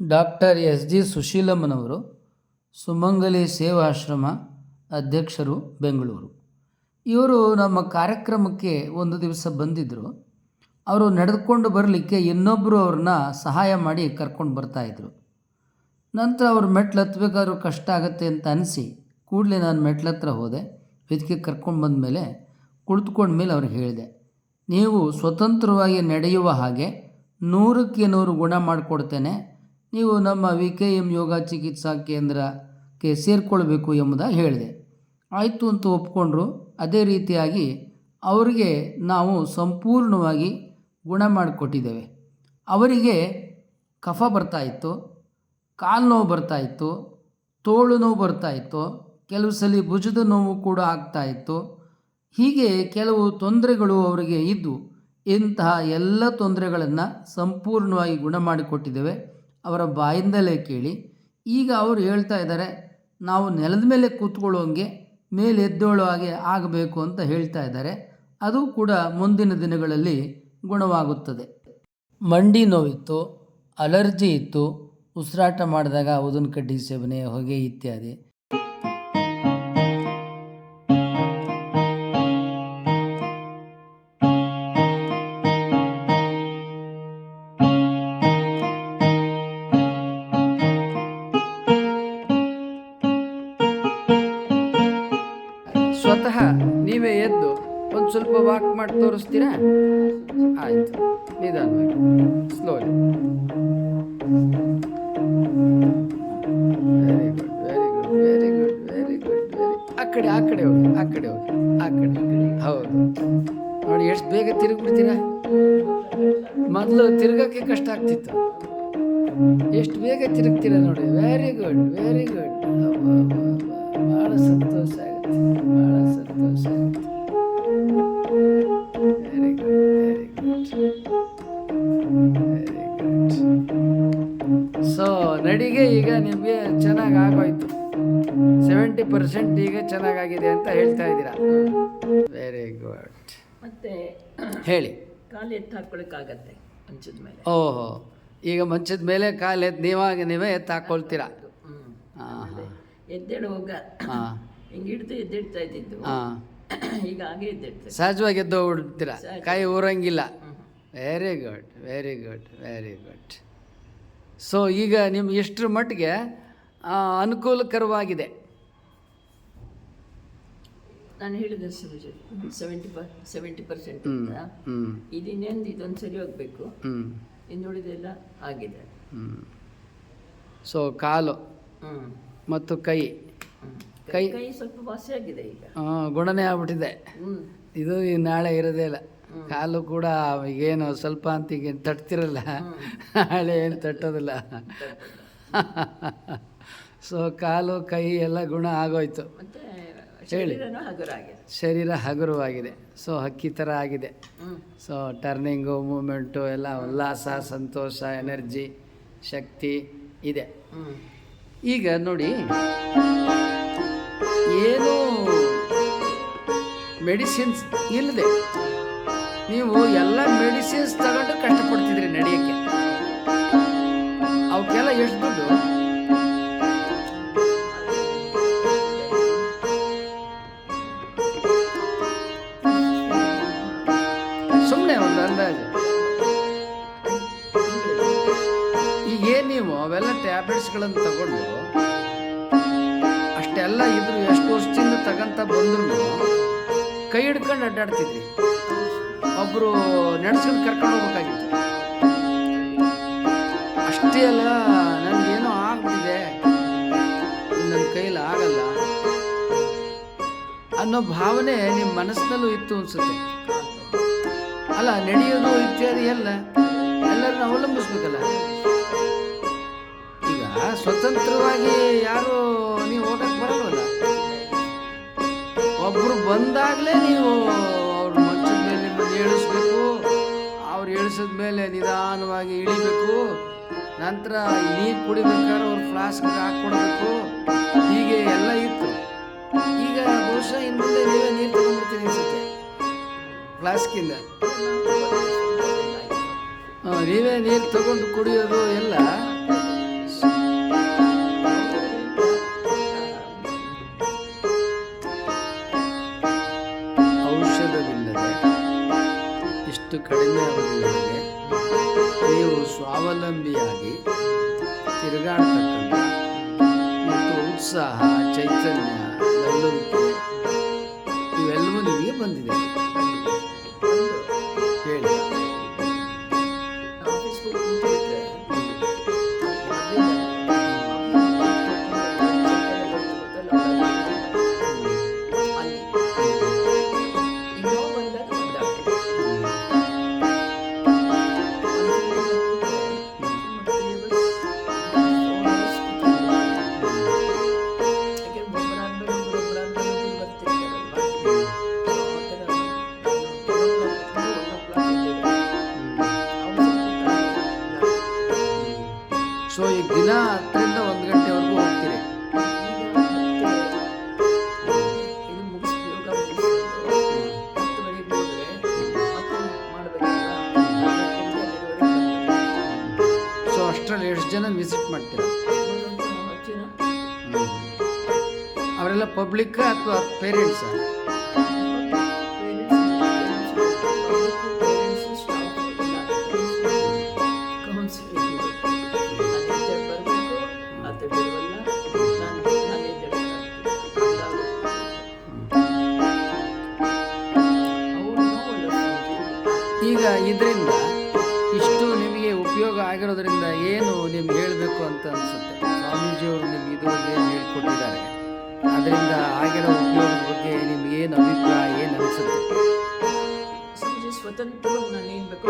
Doctor S G ಸುಶೀಲಮ್ಮನವರು ಸುಮಂಗಲಿ ಸೇವಾಶ್ರಮ ಅಧ್ಯಕ್ಷರು ಬೆಂಗಳೂರು. ಇವರು ನಮ್ಮ ಕಾರ್ಯಕ್ರಮಕ್ಕೆ ಒಂದು ದಿವಸ ಬಂದಿದ್ದರು ಅವರು ನಡೆದುಕೊಂಡು ಬರಲಿಕ್ಕೆ ಇನ್ನೊಬ್ಬರು ಅವ್ರನ್ನ ಸಹಾಯ ಮಾಡಿ ಕರ್ಕೊಂಡು ಬರ್ತಾಯಿದ್ರು ನಂತರ ಅವ್ರು ಮೆಟ್ಲು ಹತ್ಬೇಕಾದ್ರೂ ಕಷ್ಟ ಆಗುತ್ತೆ ಅಂತ ಅನಿಸಿ ಕೂಡಲೇ ನಾನು ಮೆಟ್ಲ ಹತ್ರ ಹೋದೆ. ವೇದಿಕೆ ಕರ್ಕೊಂಡು ಬಂದ ಬಂದಮೇಲೆ ಕುಳಿತುಕೊಂಡ್ಮೇಲೆ ಅವ್ರಿಗೆ ಹೇಳಿದೆ, ನೀವು ಸ್ವತಂತ್ರವಾಗಿ ನಡೆಯುವ ಹಾಗೆ ನೂರಕ್ಕೆ ನೂರು ಗುಣ ಮಾಡಿಕೊಡ್ತೇನೆ. ನೀವು ನಮ್ಮ ವಿ ಕೆ ಎಂ ಯೋಗ ಚಿಕಿತ್ಸಾ ಕೇಂದ್ರಕ್ಕೆ ಸೇರಿಕೊಳ್ಬೇಕು ಎಂಬುದಾಗಿ ಹೇಳಿದೆ. ಆಯಿತು ಅಂತ ಒಪ್ಕೊಂಡ್ರು. ಅದೇ ರೀತಿಯಾಗಿ ಅವರಿಗೆ ನಾವು ಸಂಪೂರ್ಣವಾಗಿ ಗುಣ ಮಾಡಿಕೊಟ್ಟಿದ್ದೇವೆ. ಅವರಿಗೆ ಕಫ ಬರ್ತಾಯಿತ್ತು ಕಾಲು ನೋವು ಬರ್ತಾಯಿತ್ತು ತೋಳು ನೋವು ಬರ್ತಾಯಿತ್ತು ಕೆಲವು ಸಲ ಭುಜದ ನೋವು ಕೂಡ ಆಗ್ತಾಯಿತ್ತು ಹೀಗೆ ಕೆಲವು ತೊಂದರೆಗಳು ಅವರಿಗೆ ಇದ್ದು ಇಂತಹ ಎಲ್ಲ ತೊಂದರೆಗಳನ್ನು ಸಂಪೂರ್ಣವಾಗಿ ಗುಣ ಮಾಡಿಕೊಟ್ಟಿದ್ದೇವೆ. ಅವರ ಬಾಯಿಂದಲೇ ಕೇಳಿ, ಈಗ ಅವರು ಹೇಳ್ತಾ ಇದ್ದಾರೆ, ನಾವು ನೆಲದ ಮೇಲೆ ಕೂತ್ಕೊಳ್ಳೋಂಗೆ ಮೇಲೆ ಎದ್ದೇಳೋ ಹಾಗೆ ಆಗಬೇಕು ಅಂತ ಹೇಳ್ತಾ ಇದ್ದಾರೆ. ಅದು ಕೂಡ ಮುಂದಿನ ದಿನಗಳಲ್ಲಿ ಗುಣವಾಗುತ್ತದೆ. ಮಂಡಿ ನೋವಿತ್ತು, ಅಲರ್ಜಿ ಇತ್ತು, ಉಸಿರಾಟ ಮಾಡಿದಾಗ ಊದಿನ ಕಡ್ಡಿ ಸೇವನೆ, ಹೊಗೆ ಇತ್ಯಾದಿ. ಸ್ವಲ್ಪ ವಾಕ್ ಮಾಡಿ ತೋರಿಸ್ತೀರಾ? ಆಯ್ತು, ನಿಧಾನವಾಗಿ. Slowly very good very good very good very good very ಆ ಕಡೆ ಆ ಕಡೆ ಹೋಗಿ, ಆ ಕಡೆ ಹೋಗಿ, ಆ ಕಡೆ. ಹೌದು. ನೋಡಿ, ಎಷ್ಟು ಬೇಗ ತಿರುಗ್ಬಿಡ್ತೀರಾ? ಮೊದಲು ತಿರುಗಕ್ಕೆ ಕಷ್ಟ ಆಗ್ತಿತ್ತು. ಎಷ್ಟು ಬೇಗ ತಿರುಗ್ತೀರಾ ನೋಡಿ? ಸೊ ನಡಿಗೆ ಈಗ ನಿಮಗೆ ಚೆನ್ನಾಗಿ ಆಗೋಯ್ತು. ಸೆವೆಂಟಿ ಪರ್ಸೆಂಟ್ ಈಗ ಚೆನ್ನಾಗಾಗಿದೆ ಅಂತ ಹೇಳ್ತಾ ಇದ್ದೀರಾ? ವೆರಿ ಗುಡ್ ಮತ್ತೆ ಹೇಳಿ. ಕಾಲು ಎತ್ತು ಹಾಕ್ಕೊಳಕ್ಕಾಗತ್ತೆ ಮಂಚದ ಮೇಲೆ. ಓಹೋ ಈಗ ಮಂಚದ ಮೇಲೆ ಕಾಲು ಎದ್ದು ನೀವಾಗ ನೀವೇ ಎತ್ತು ಹಾಕ್ಕೊಳ್ತೀರಾ. ಹಾಂ ಎದ್ದೇಳುವಾಗ ಹಾಂ. ಹಿಂಗೆ ಹಿಡಿದು ಎದ್ದಿಡ್ತಾ ಇದ್ದಿದ್ದು. ಹಾಂ. ಈಗ ಹಾಗೆ ಎದ್ದಿಡ್ತೇವೆ ಸಹಜವಾಗಿ ಎದ್ದು ಹೋಗ್ಬಿಡ್ತೀರಾ ಕಾಯಿ ಊರಂಗಿಲ್ಲ. Very good very good very good so ಈಗ ನಿಮ್ಗೆ ಎಷ್ಟರ ಮಟ್ಟಿಗೆ ಅನುಕೂಲಕರವಾಗಿದೆ. ನಾನು ಹೇಳಿದೆ ಸೆವೆಂಟಿ ಪರ್ ಸೆವೆಂಟಿ ಪರ್ಸೆಂಟ್ ಅಂತ. ಹ್ಞೂ ಇದಿನ್ನೆಂದು ಇದೊಂದು ಸರಿ ಹೋಗ್ಬೇಕು. ಹ್ಞೂ ಇನ್ನುಳಿದೆಲ್ಲ ಆಗಿದೆ. ಹ್ಞೂ ಸೊ ಕಾಲು ಮತ್ತು ಕೈ. ಕೈ ಕೈ ಸ್ವಲ್ಪ ವಾಸಿ ಆಗಿದೆ ಈಗ ಗುಣನೇ ಆಗ್ಬಿಟ್ಟಿದೆ. ಇದು ನಾಳೆ ಇರೋದೇ ಇಲ್ಲ. ಕಾಲು ಕೂಡ ಏನು ಸ್ವಲ್ಪ ಅಂತ ಈಗ ತಟ್ತಿರಲ್ಲ. ಹಳೆ ಏನು ತಟ್ಟೋದಿಲ್ಲ. ಸೊ ಕಾಲು ಕೈ ಎಲ್ಲ ಗುಣ ಆಗೋಯ್ತು. ಹೇಳಿ. ಶರೀರ ಹಗುರವಾಗಿದೆ. ಸೊ ಹಕ್ಕಿ ಥರ ಆಗಿದೆ. ಸೊ ಟರ್ನಿಂಗು ಮೂಮೆಂಟು ಎಲ್ಲ ಉಲ್ಲಾಸ ಸಂತೋಷ ಎನರ್ಜಿ ಶಕ್ತಿ ಇದೆ. ಈಗ ನೋಡಿ ಏನು ಮೆಡಿಸಿನ್ಸ್ ಇಲ್ಲದೆ ನೀವು ಎಲ್ಲ ಮೆಡಿಸಿನ್ಸ್ ತಗೊಂಡು ಕಷ್ಟಪಡ್ತಿದ್ರಿ ನಡೆಯಕ್ಕೆ. ಅವಕ್ಕೆಲ್ಲ ಎಷ್ಟು ದುಡ್ಡು? ಸುಮ್ಮನೆ ಒಂದು ಅಂದಾಜು. ಈಗ ನೀವು ಅವೆಲ್ಲ ಟ್ಯಾಬ್ಲೆಟ್ಸ್ಗಳನ್ನು ತಗೊಂಡು ಅಷ್ಟೆಲ್ಲ ಇದ್ರು ಎಷ್ಟು ವರ್ಷದಿಂದ ತಗಂತ ಬಂದ್ರು ಕೈ ಹಿಡ್ಕೊಂಡು ಅಡ್ಡಾಡ್ತಿದ್ರಿ. ಒಬ್ಬರು ನಡೆಸ್ಕೊಂಡು ಕರ್ಕೊಂಡು ಹೋಗ್ಬೇಕಾಗಿತ್ತು. ಅಷ್ಟೇ ಅಲ್ಲ, ನನಗೇನೋ ಆಗ್ಬಿಟ್ಟಿದೆ. ನನ್ನ ಕೈಲಿ ಆಗಲ್ಲ. ಅನ್ನೋ ಭಾವನೆ ನಿಮ್ಮ ಮನಸ್ಸಿನಲ್ಲೂ ಇತ್ತು ಅನ್ಸುತ್ತೆ. ಅಲ್ಲ, ನಡೆಯೋದು ಇತ್ಯಾದಿ ಎಲ್ಲ ಎಲ್ಲರನ್ನ ಅವಲಂಬಿಸ್ಬೇಕಲ್ಲ. ಈಗ ಸ್ವತಂತ್ರವಾಗಿ ಯಾರು ನೀವು ಹೋಗಕ್ಕೆ ಬರಲ್ವಲ್ಲ? ಒಬ್ರು ಬಂದಾಗಲೇ ನೀವು ಏಳಿಸ್ಬೇಕು. ಅವ್ರು ಇಳಿಸಿದ ಮೇಲೆ ನಿಧಾನವಾಗಿ ಇಳಿಬೇಕು. ನಂತರ ನೀರು ಕುಡಿಬೇಕಾದ್ರೆ ಅವ್ರು ಫ್ಲಾಸ್ಕ್ ಹಾಕ್ಕೊಡ್ಬೇಕು ಹೀಗೆ ಎಲ್ಲ ಇತ್ತು. ಈಗ ಬಹುಶಃ ಇನ್ನು ನೀವೇ ನೀರು ತಗೊಂಡ್ಬಿಡ್ತೀನಿ ಅನ್ಸುತ್ತೆ. ಫ್ಲಾಸ್ಕಿಂದ ನೀವೇ ನೀರು ತಗೊಂಡು ಕುಡಿಯೋದು ಎಲ್ಲ ಖರ್ಚು ಕಡಿಮೆ ಆಗುವುದಿಲ್ಲ ನೀವು ಸ್ವಾವಲಂಬಿಯಾಗಿ ತಿರುಗಾಡ್ತಕ್ಕಂಥ ಮತ್ತು ಉತ್ಸಾಹ ಚೈತನ್ಯ ನವಲಿಕೆ ಇವೆಲ್ಲವೂ ನಿಮಗೆ ಬಂದಿದೆ. ಹೇಳಿ. ಪೇರೆಂಟ್ಸಾ ಈಗ ಇದರಿಂದ ಇಷ್ಟು ನಿಮಗೆ ಉಪಯೋಗ ಆಗಿರೋದ್ರಿಂದ ಏನು ನಿಮ್ಗೆ ಹೇಳಬೇಕು ಅಂತ ಅನಿಸುತ್ತೆ? ಸ್ವಾಮೀಜಿಯವರು ನಿಮ್ಗೆ ಇದುವರೆಗೆ ಹೇಳ್ಕೊಟ್ಟಿದ್ದಾರೆ. ಅದರಿಂದ ಆಗಿರೋ ಉದ್ಯೋಗದ ಬಗ್ಗೆ ನಿಮ್ಗೆ ಏನು ಅಭಿಪ್ರಾಯ ಏನು ಅನಿಸುತ್ತೆ? ಸ್ವತಂತ್ರ ನಾನು ಏನು ಬೇಕೋ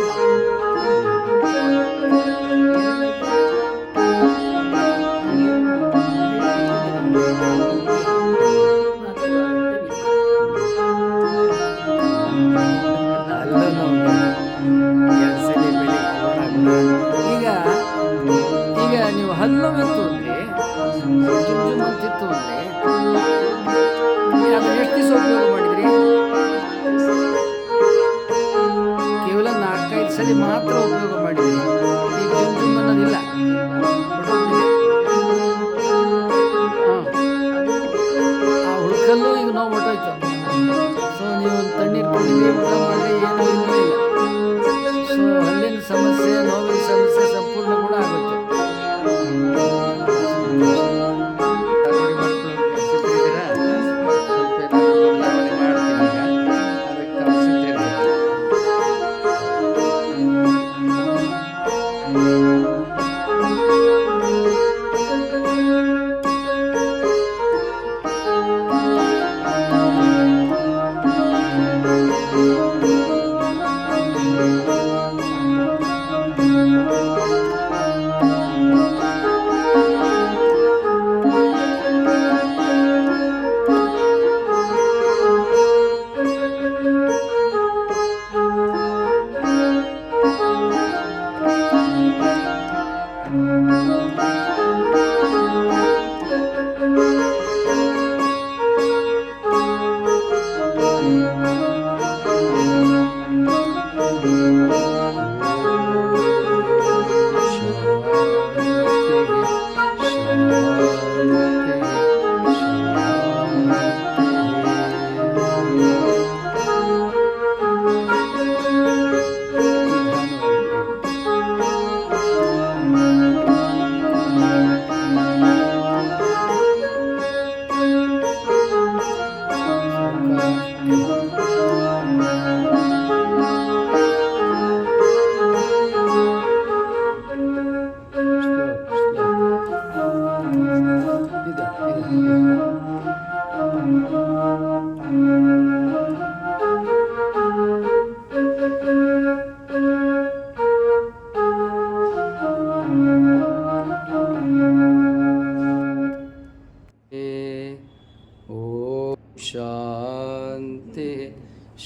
ಅಂದ್ರೆ ಅದನ್ನ ಎಷ್ಟು ದಿವಸ ಉಪಯೋಗ ಮಾಡಿದ್ರಿ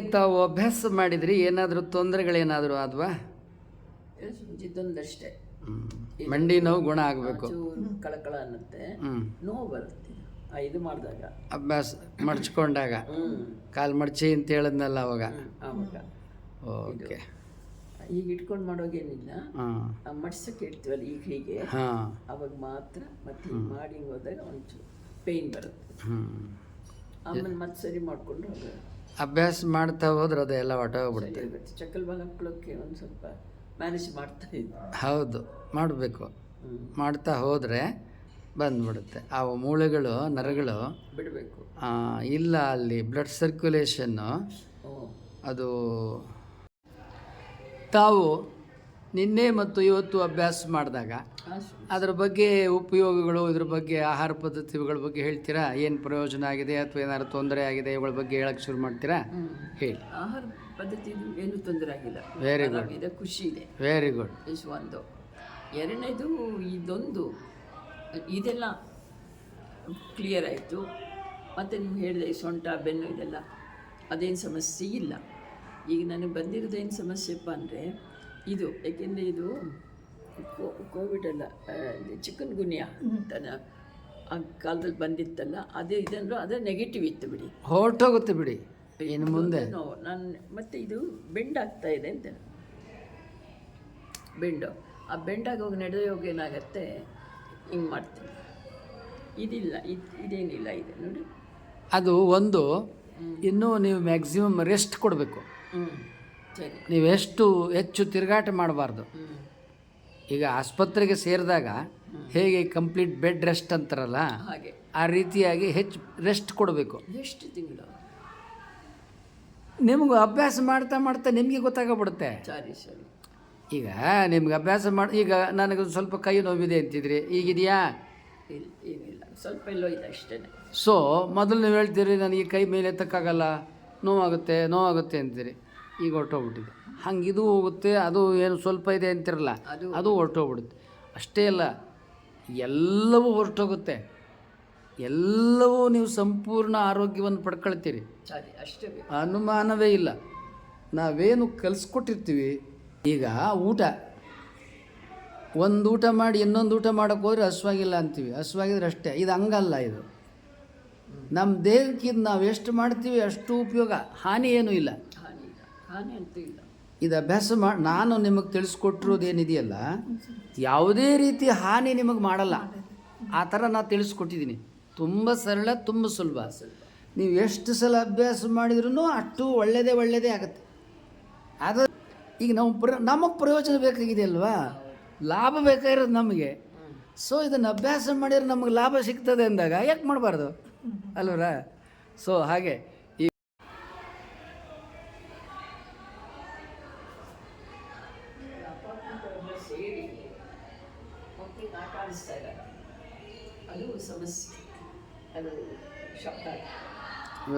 ತಾವು ಅಭ್ಯಾಸ ಮಾಡಿದ್ರಿ ಏನಾದರೂ ತೊಂದರೆಗಳೇನಾದರೂ ಆದ್ವಾ? ಇದೊಂದಷ್ಟೇ ಮಂಡಿ ನೋವು ಗುಣ ಆಗಬೇಕು. ಕಳಕಳ ಅನ್ನತ್ತೆ. ನೋವು ಬರುತ್ತೆ. ಆ, ಇದು ಮಾಡಿದಾಗ. ಅಭ್ಯಾಸ ಮಡ್ಚ್ಕೊಂಡಾಗ. ಕಾಲು ಮಡ್ಚಿ ಅಂತ ಹೇಳಿದ್ನಲ್ಲ ಅವಾಗ? ಓಕೆ. ಈಗ ಇಟ್ಕೊಂಡು ಮಾಡೋಗೇನಿಲ್ಲ. ಮಡ್ಸಕ್ಕೆ ಇಡ್ತೀವಲ್ಲ ಈಗ ಹೀಗೆ? ಅವಾಗ ಮಾತ್ರ ಮತ್ತೆ ಮಾಡಿ ಹೋದಾಗ ಒಂಚೂರು ಪೇಯ್ನ್ ಬರುತ್ತೆ. ಆಮೇಲೆ ಮತ್ತೆ ಸರಿ ಮಾಡಿಕೊಂಡು ಅದು ಅಭ್ಯಾಸ ಮಾಡ್ತಾ ಹೋದ್ರೆ ಅದೆಲ್ಲ ಹೊಟ್ಟೋಗ್ಬಿಡುತ್ತೆ ಚಕ್ಕಲ್ ಬಾಲ್ ಒಂದು ಸ್ವಲ್ಪ ಮ್ಯಾನೇಜ್ ಮಾಡ್ತಾ ಇದ್ದೆ. ಹೌದು ಮಾಡಬೇಕು. ಮಾಡ್ತಾ ಹೋದರೆ ಬಂದ್ಬಿಡುತ್ತೆ. ಆ ಮೂಳೆಗಳು ನರಗಳು ಬಿಡಬೇಕು. ಇಲ್ಲ ಅಲ್ಲಿ ಬ್ಲಡ್ ಸರ್ಕ್ಯುಲೇಷನ್ನು ಅದು ತಾವು ನಿನ್ನೆ ಮತ್ತು ಇವತ್ತು ಅಭ್ಯಾಸ ಮಾಡಿದಾಗ ಅದರ ಬಗ್ಗೆ ಉಪಯೋಗಗಳು ಇದ್ರ ಬಗ್ಗೆ ಆಹಾರ ಪದ್ಧತಿಗಳ ಬಗ್ಗೆ ಹೇಳ್ತೀರಾ? ಏನು ಪ್ರಯೋಜನ ಆಗಿದೆ ಅಥವಾ ಏನಾದ್ರು ತೊಂದರೆ ಆಗಿದೆ ಇವುಗಳ ಬಗ್ಗೆ ಹೇಳಕ್ಕೆ ಶುರು ಮಾಡ್ತೀರಾ? ಹೇಳಿ. ಆಹಾರ ಪದ್ಧತಿ ಏನು ತೊಂದರೆ ಆಗಿಲ್ಲ. ವೆರಿ ಗುಡ್ ಇದೆ ಖುಷಿ ಇದೆ. ವೆರಿ ಗುಡ್ ಇಸ್ ಒಂದು. ಎರಡನೇದು ಇದೊಂದು. ಇದೆಲ್ಲ ಕ್ಲಿಯರ್ ಆಯಿತು. ಮತ್ತು ನೀವು ಹೇಳಿದೆ ಈ ಸೊಂಟ ಬೆನ್ನು ಇದೆಲ್ಲ ಅದೇನು ಸಮಸ್ಯೆ ಇಲ್ಲ. ಈಗ ನನಗೆ ಬಂದಿರೋದೇನು ಸಮಸ್ಯೆಪ್ಪ ಅಂದರೆ ಇದು ಏಕೆಂದರೆ ಇದು ಕೋವಿಡ್ ಅಲ್ಲ ಚಿಕನ್ ಗುನಿಯ ತನ್ನ ಆ ಕಾಲದಲ್ಲಿ ಬಂದಿತ್ತಲ್ಲ ಅದೇ ಇದಂದ್ರೆ ಅದೇ ನೆಗೆಟಿವ್ ಇತ್ತು ಬಿಡಿ. ಹೊರಟೋಗುತ್ತೆ ಬಿಡಿ. ಇನ್ನು ಮುಂದೆ. ನೋವು ನಾನು ಮತ್ತೆ ಇದು ಬೆಂಡ್ ಆಗ್ತಾ ಇದೆ ಅಂತ. ಬೆಂಡು. ಆ ಬೆಂಡಾಗಿ ಹೋಗಿ ನಡೆದು ಹೋಗಿ ಏನಾಗತ್ತೆ ಹಿಂಗೆ ಮಾಡ್ತೀನಿ. ಇದಿಲ್ಲ ಇದು ಇದೇನಿಲ್ಲ ಇದೆ ನೋಡಿ. ಅದು ಒಂದು ಇನ್ನೂ ನೀವು ಮ್ಯಾಕ್ಸಿಮಮ್ ರೆಸ್ಟ್ ಕೊಡಬೇಕು. ಹ್ಞೂ ನೀವೆಷ್ಟು ಹೆಚ್ಚು ತಿರುಗಾಟ ಮಾಡಬಾರ್ದು. ಈಗ ಆಸ್ಪತ್ರೆಗೆ ಸೇರಿದಾಗ ಹೇಗೆ ಕಂಪ್ಲೀಟ್ ಬೆಡ್ ರೆಸ್ಟ್ ಅಂತಾರಲ್ಲ ಹಾಗೆ. ಆ ರೀತಿಯಾಗಿ ಹೆಚ್ಚು ರೆಸ್ಟ್ ಕೊಡಬೇಕು. ಎಷ್ಟು ತಿಂಗಳು? ನಿಮಗೂ ಅಭ್ಯಾಸ ಮಾಡ್ತಾ ಮಾಡ್ತಾ ನಿಮಗೆ ಗೊತ್ತಾಗಬಿಡುತ್ತೆ. ಸರಿ ಸರಿ. ಈಗ ನಿಮ್ಗೆ ಅಭ್ಯಾಸ ಮಾಡಿ ಈಗ ನನಗೆ ಸ್ವಲ್ಪ ಕೈ ನೋವಿದೆ ಅಂತಿದ್ರಿ ಈಗಿದೆಯಾ? ಇಲ್ಲ ಏನಿಲ್ಲ ಸ್ವಲ್ಪ ಎಲ್ಲೋ ಇದೆ ಅಷ್ಟೇ. ಸೊ ಮೊದಲು ನೀವು ಹೇಳ್ತೀರಿ ನನಗೆ ಕೈ ಮೇಲೆ ಎತ್ತಕ್ಕಾಗಲ್ಲ ನೋವಾಗುತ್ತೆ ನೋವಾಗುತ್ತೆ ಅಂತೀರಿ ಈಗ ಹೊರಟೋಗ್ಬಿಟ್ಟಿದೆ. ಹಂಗೆ ಇದು ಹೋಗುತ್ತೆ ಅದು ಏನು ಸ್ವಲ್ಪ ಇದೆ ಅಂತಿರಲ್ಲ ಅದು ಅದು ಹೊರಟೋಗ್ಬಿಡುತ್ತೆ. ಅಷ್ಟೇ ಅಲ್ಲ ಎಲ್ಲವೂ ಹೊರಟೋಗುತ್ತೆ. ಎಲ್ಲವೂ ನೀವು ಸಂಪೂರ್ಣ ಆರೋಗ್ಯವನ್ನು ಪಡ್ಕೊಳ್ತೀರಿ. ಅಷ್ಟೇ ಅನುಮಾನವೇ ಇಲ್ಲ. ನಾವೇನು ಕಲಿಸ್ಕೊಟ್ಟಿರ್ತೀವಿ ಈಗ ಊಟ ಒಂದು ಊಟ ಮಾಡಿ ಇನ್ನೊಂದು ಊಟ ಮಾಡೋಕೆ ಹೋದ್ರೆ ಹಸುವಾಗಿಲ್ಲ ಅಂತೀವಿ. ಹಸುವಾಗಿದ್ರೆ ಅಷ್ಟೇ ಇದು ಹಂಗಲ್ಲ ಇದು. ನಮ್ಮ ದೇಹಕ್ಕಿಂತ ನಾವು ಎಷ್ಟು ಮಾಡ್ತೀವಿ ಅಷ್ಟು ಉಪಯೋಗ ಹಾನಿ ಏನೂ ಇಲ್ಲ ಹಾನಿ ಇಲ್ಲ ಹಾನಿ ಅಂತೂ ಇಲ್ಲ ಇದು ಅಭ್ಯಾಸ ಮಾಡಿ ನಾನು ನಿಮಗೆ ತಿಳಿಸ್ಕೊಟ್ಟಿರೋದೇನಿದೆಯಲ್ಲ ಯಾವುದೇ ರೀತಿ ಹಾನಿ ನಿಮಗೆ ಮಾಡಲ್ಲ. ಆ ಥರ ನಾನು ತಿಳಿಸ್ಕೊಟ್ಟಿದ್ದೀನಿ ತುಂಬ ಸರಳ ತುಂಬ ಸುಲಭ. ನೀವು ಎಷ್ಟು ಸಲ ಅಭ್ಯಾಸ ಮಾಡಿದ್ರೂ ಅಷ್ಟು ಒಳ್ಳೆಯದೇ ಒಳ್ಳೆಯದೇ ಆಗುತ್ತೆ. ಅದು ಈಗ ನಾವು ಪ್ರ ನಮಗೆ ಪ್ರಯೋಜನ ಬೇಕಾಗಿದೆ ಅಲ್ವಾ? ಲಾಭ ಬೇಕಾಗಿರೋದು ನಮಗೆ. ಸೊ ಇದನ್ನು ಅಭ್ಯಾಸ ಮಾಡಿದ್ರೆ ನಮಗೆ ಲಾಭ ಸಿಗ್ತದೆ ಅಂದಾಗ ಯಾಕೆ ಮಾಡಬಾರ್ದು? ಅಲ್ವರ? ಸೊ ಹಾಗೆ.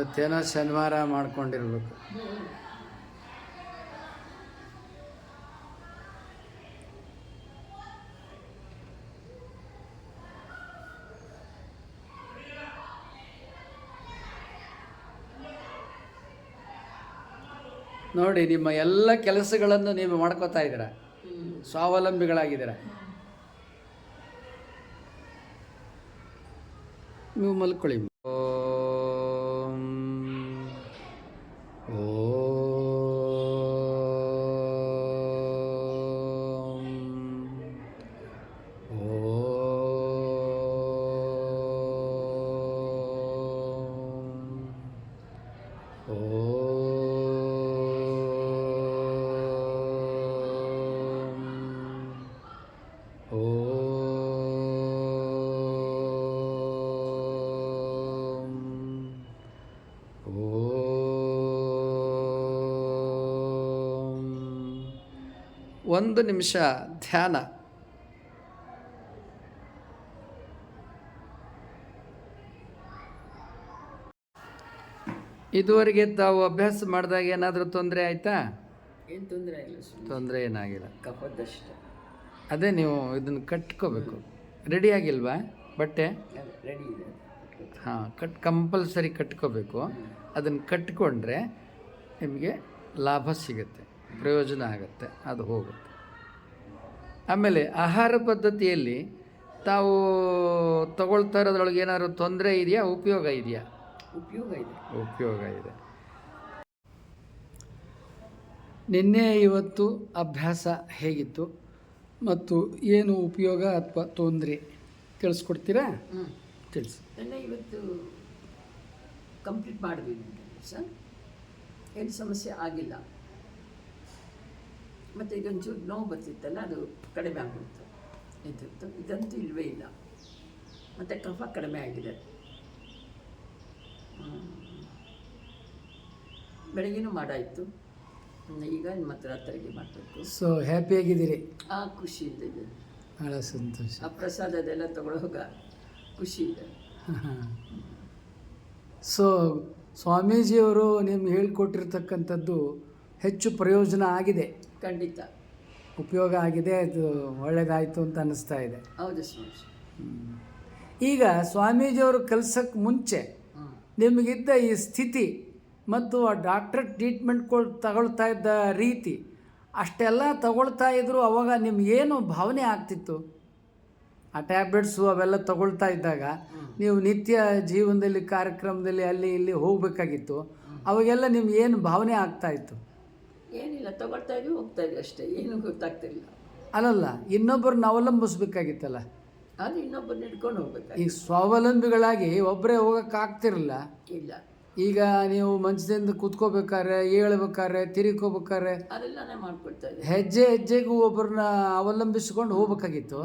ಇವತ್ತೇನೋ ಶನಿವಾರ ಮಾಡ್ಕೊಂಡಿರ್ಬೇಕು. ನೋಡಿ ನಿಮ್ಮ ಎಲ್ಲ ಕೆಲಸಗಳನ್ನು ನೀವು ಮಾಡ್ಕೋತಾ ಇದ್ದೀರ? ಸ್ವಾವಲಂಬಿಗಳಾಗಿದ್ದೀರ? ನೀವು ಮಲ್ಕೊಳ್ಳಿ. ಒಂದು ನಿಮಿಷ ಧ್ಯಾನ. ಇದುವರೆಗೆ ತಾವು ಅಭ್ಯಾಸ ಮಾಡಿದಾಗ ಏನಾದರೂ ತೊಂದರೆ ಆಯಿತಾ? ಏನು ತೊಂದರೆ ಇಲ್ಲ ತೊಂದರೆ ಏನಾಗಿಲ್ಲ. ಕಫದಷ್ಟೇ. ಅದೇ ನೀವು ಇದನ್ನು ಕಟ್ಕೋಬೇಕು. ರೆಡಿ ಆಗಿಲ್ವಾ? ಬಟ್ಟೆ? ರೆಡಿ ಇದೆ. ಹಾಂ ಕಟ್ ಕಂಪಲ್ಸರಿ ಕಟ್ಕೋಬೇಕು. ಅದನ್ನು ಕಟ್ಕೊಂಡ್ರೆ ನಿಮಗೆ ಲಾಭ ಸಿಗುತ್ತೆ ಪ್ರಯೋಜನ ಆಗುತ್ತೆ ಅದು ಹೋಗುತ್ತೆ. ಆಮೇಲೆ ಆಹಾರ ಪದ್ಧತಿಯಲ್ಲಿ ತಾವು ತಗೊಳ್ತಾ ಇರೋದ್ರೊಳಗೆ ಏನಾದರೂ ತೊಂದರೆ ಇದೆಯಾ? ಉಪಯೋಗ ಇದೆಯಾ? ಉಪಯೋಗ ಇದೆ. ಉಪಯೋಗ ಇದೆ. ನಿನ್ನೆ ಇವತ್ತು ಅಭ್ಯಾಸ ಹೇಗಿತ್ತು? ಮತ್ತು ಏನು ಉಪಯೋಗ ಅಥವಾ ತೊಂದರೆ? ತಿಳಿಸ್ಕೊಡ್ತೀರಾ? ತಿಳಿಸಿ. ನನ್ನ ಇವತ್ತು ಕಂಪ್ಲೀಟ್ ಮಾಡಿದ್ವಿ ಸರ್. ಏನು ಸಮಸ್ಯೆ ಆಗಿಲ್ಲ. ಮತ್ತು ಇದೊಂಚೂರು ನೋವು ಬರ್ತಿತ್ತಲ್ಲ ಅದು ಕಡಿಮೆ ಆಗ್ಬಿಡ್ತು. ಇದ್ದಿತ್ತು ಇದಂತೂ ಇಲ್ಲವೇ ಇಲ್ಲ. ಮತ್ತು ಕಫ ಕಡಿಮೆ ಆಗಿದೆ. ಬೆಳಗ್ಗೆನೂ ಮಾಡಾಯಿತು. ಈಗ ಈಗ ಮತ್ತೆ ರಾತ್ರಿಗೆ ಮಾಡಬೇಕು. ಸೊ ಹ್ಯಾಪಿಯಾಗಿದ್ದೀರಿ ಆ ಖುಷಿ ಇದೆ ಭಾಳ ಸಂತೋಷ. ಆ ಪ್ರಸಾದದೆಲ್ಲ ತಗೊಳ್ಳೋವಾಗ ಖುಷಿ ಇದೆ. ಸೊ ಸ್ವಾಮೀಜಿಯವರು ನಿಮ್ಗೆ ಹೇಳಿಕೊಟ್ಟಿರ್ತಕ್ಕಂಥದ್ದು ಹೆಚ್ಚು ಪ್ರಯೋಜನ ಆಗಿದೆ. ಖಂಡಿತ. ಉಪಯೋಗ ಆಗಿದೆ ಅದು ಒಳ್ಳೆಯದಾಯಿತು ಅಂತ ಅನ್ನಿಸ್ತಾ ಇದೆ. ಹೌದು ಸ್ವಾಮಿ ಈಗ ಸ್ವಾಮೀಜಿಯವರು ಕಲ್ಸಕ್ಕೆ ಮುಂಚೆ ನಿಮಗಿದ್ದ ಈ ಸ್ಥಿತಿ ಮತ್ತು ಆ ಡಾಕ್ಟರ್ ಟ್ರೀಟ್ಮೆಂಟ್ ಕೊಳ್ ತಗೊಳ್ತಾ ಇದ್ದ ರೀತಿ ಅಷ್ಟೆಲ್ಲ ತಗೊಳ್ತಾ ಇದ್ರು ಅವಾಗ ನಿಮ್ಗೇನು ಭಾವನೆ ಆಗ್ತಿತ್ತು? ಆ ಟ್ಯಾಬ್ಲೆಟ್ಸು ಅವೆಲ್ಲ ತಗೊಳ್ತಾ ಇದ್ದಾಗ ನೀವು ನಿತ್ಯ ಜೀವನದಲ್ಲಿ ಕಾರ್ಯಕ್ರಮದಲ್ಲಿ ಅಲ್ಲಿ ಇಲ್ಲಿ ಹೋಗಬೇಕಾಗಿತ್ತು. ಅವಾಗೆಲ್ಲ ನಿಮ್ಗೆ ಏನು ಭಾವನೆ ಆಗ್ತಾ ಇತ್ತು? ಏನಿಲ್ಲ ತಗೊಳ್ತಾ ಇದ್ವಿ ಹೋಗ್ತಾ ಇದ್ವಿ ಅಷ್ಟೇ. ಏನು ಗೊತ್ತಾಗ್ತಿಲ್ಲ ಅಲ್ಲಲ್ಲ ಇನ್ನೊಬ್ಬರನ್ನ ಅವಲಂಬಿಸ್ಬೇಕಾಗಿತ್ತಲ್ಲ? ಅದು ಇನ್ನೊಬ್ಬರನ್ನ ಹಿಡ್ಕೊಂಡು ಹೋಗ್ಬೇಕು ಈಗ ಸ್ವಾವಲಂಬಿಗಳಾಗಿ ಒಬ್ಬರೇ ಹೋಗೋಕ್ಕಾಗ್ತಿರಲ್ಲ ಇಲ್ಲ. ಈಗ ನೀವು ಮಂಚದಿಂದ ಕೂತ್ಕೋಬೇಕಾದ್ರೆ ಏಳ್ಬೇಕಾದ್ರೆ ತಿರುಗ್ಕೋಬೇಕಾದ್ರೆ ಅದೆಲ್ಲನೇ ಮಾಡ್ಕೊಡ್ತಾ ಇದ್ದೆ. ಹೆಜ್ಜೆ ಹೆಜ್ಜೆಗೂ ಒಬ್ಬರನ್ನ ಅವಲಂಬಿಸ್ಕೊಂಡು ಹೋಗ್ಬೇಕಾಗಿತ್ತು.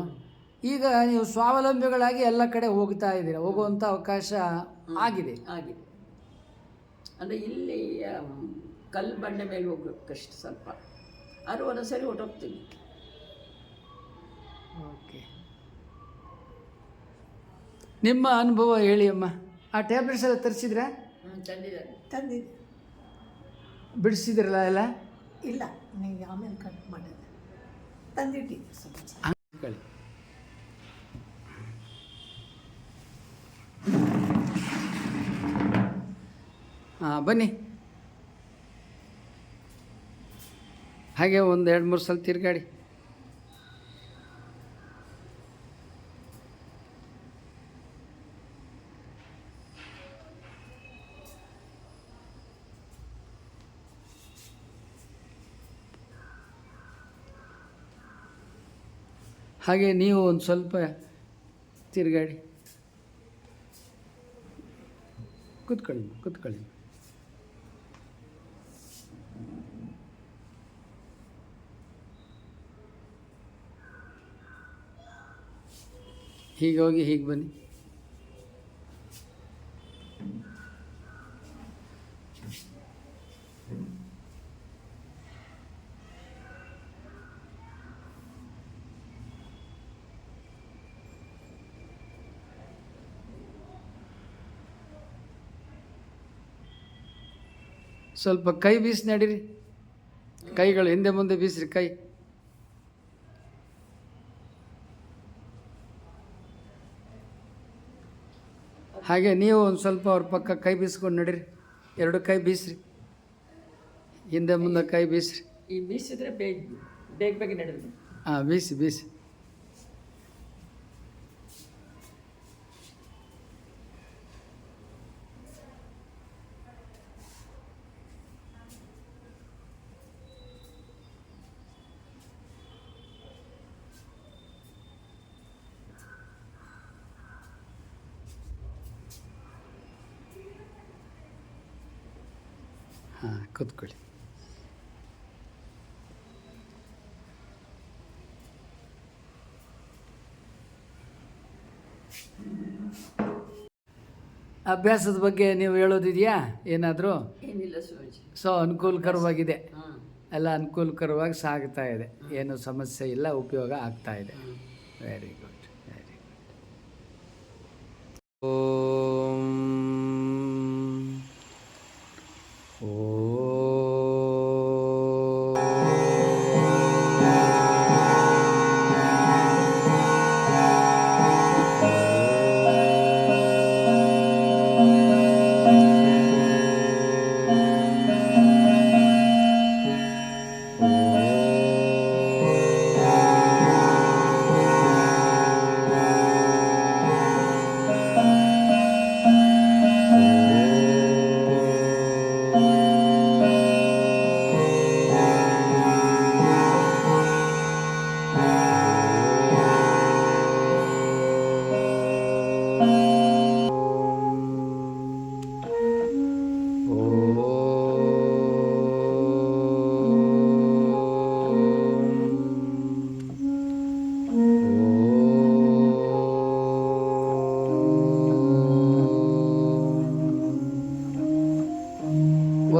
ಈಗ ನೀವು ಸ್ವಾವಲಂಬಿಗಳಾಗಿ ಎಲ್ಲ ಕಡೆ ಹೋಗ್ತಾ ಇದ್ದೀರ? ಹೋಗುವಂಥ ಅವಕಾಶ ಆಗಿದೆ. ಆಗಿದೆ. ಅಂದರೆ ಇಲ್ಲಿ ಕಲ್ಲು ಬಂಡೆ ಮೇಲೆ ಹೋಗ್ಬೇಕು ಕಷ್ಟ ಸ್ವಲ್ಪ. ಆದರೂ ಒಂದೊಂದ್ಸರಿ ಸರಿ ಹೊಟ್ಟೋಗ್ತೀವಿ ಓಕೆ. ನಿಮ್ಮ ಅನುಭವ ಹೇಳಿ ಅಮ್ಮ. ಆ ಟ್ಯಾಬ್ಲೆಟ್ಸ್ ಎಲ್ಲ ತರಿಸಿದ್ರಾ? ಹ್ಞೂ ತಂದಿದ್ದಾರೆ. ತಂದಿದ್ದೆ. ಬಿಡಿಸಿದ್ರಲ್ಲ ಎಲ್ಲ? ಇಲ್ಲ ನಿಮಗೆ ಆಮೇಲೆ ಕಟ್ ಮಾಡಿದೆ ತಂದಿಟ್ಟಿದ್ದೆ ಸ್ವಲ್ಪ ಅಂಕಳಿ ಹಾಂ ಬನ್ನಿ. ಹಾಗೆ ಒಂದು ಎರಡು ಮೂರು ಸಲ ತಿರ್ಗಾಡಿ. ಹಾಗೆ ನೀವು ಒಂದು ಸ್ವಲ್ಪ ತಿರುಗಾಡಿ. ಕೂತ್ಕೊಳ್ಳಿ ಕೂತ್ಕೊಳ್ಳಿ. ಹೀಗೆ ಹೋಗಿ ಹೀಗೆ ಬನ್ನಿ. ಸ್ವಲ್ಪ ಕೈ ಬೀಸಿ ನಡೀರಿ. ಕೈಗಳು ಹಿಂದೆ ಮುಂದೆ ಬೀಸ್ರಿ ಕೈ. ಹಾಗೆ ನೀವು ಒಂದು ಸ್ವಲ್ಪ ಅವ್ರ ಪಕ್ಕ ಕೈ ಬೀಸ್ಕೊಂಡು ನಡೀರಿ. ಎರಡು ಕೈ ಬೀಸ್ರಿ. ಹಿಂದೆ ಮುಂದೆ ಕೈ ಬೀಸ್ರಿ. ಈ ಬೀಸಿದ್ರೆ ಬೇಗ ಬೇಗ ಬೇಗ ನಡೆದು. ಹಾಂ ಬೀಸಿ ಬೀಸಿ. ಹಾಂ ಕೂತ್ಕೊಳ್ಳಿ. ಅಭ್ಯಾಸದ ಬಗ್ಗೆ ನೀವು ಹೇಳೋದಿದೆಯಾ? ಏನಾದರೂ? ಏನಿಲ್ಲ ಸ್ವಾಮೀಜಿ. ಸೊ ಅನುಕೂಲಕರವಾಗಿದೆ. ಎಲ್ಲ ಅನುಕೂಲಕರವಾಗಿ ಸಾಗ್ತಾ ಇದೆ. ಏನು ಸಮಸ್ಯೆ ಇಲ್ಲ ಉಪಯೋಗ ಆಗ್ತಾ ಇದೆ. ವೆರಿ ಗುಡ್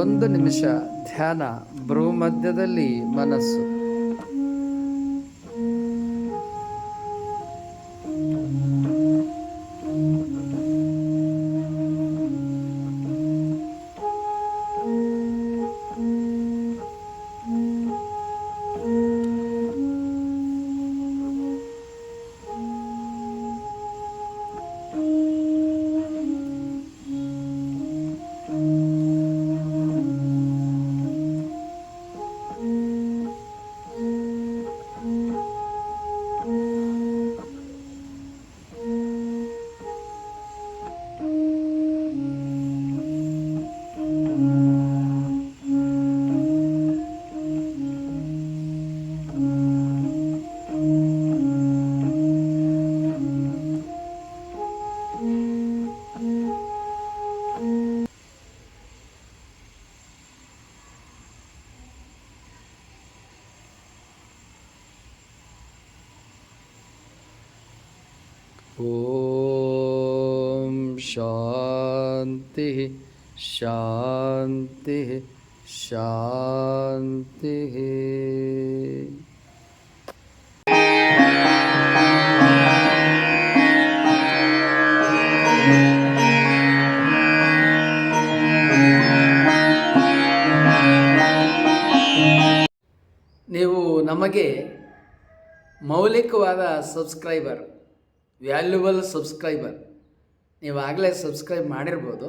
ಒಂದು ನಿಮಿಷ ಧ್ಯಾನ ಭ್ರೂ ಮಧ್ಯದಲ್ಲಿ ಮನಸ್ಸು. ಶಾಂತಿ ಶಾಂತಿ. ನೀವು ನಮಗೆ ಮೌಲಿಕವಾದ ಸಬ್ಸ್ಕ್ರೈಬರ್ ವ್ಯಾಲ್ಯೂಬಲ್ ಸಬ್ಸ್ಕ್ರೈಬರ್ ನೀವು ಆಗಲೇ ಸಬ್ಸ್ಕ್ರೈಬ್ ಮಾಡಿರ್ಬೋದು.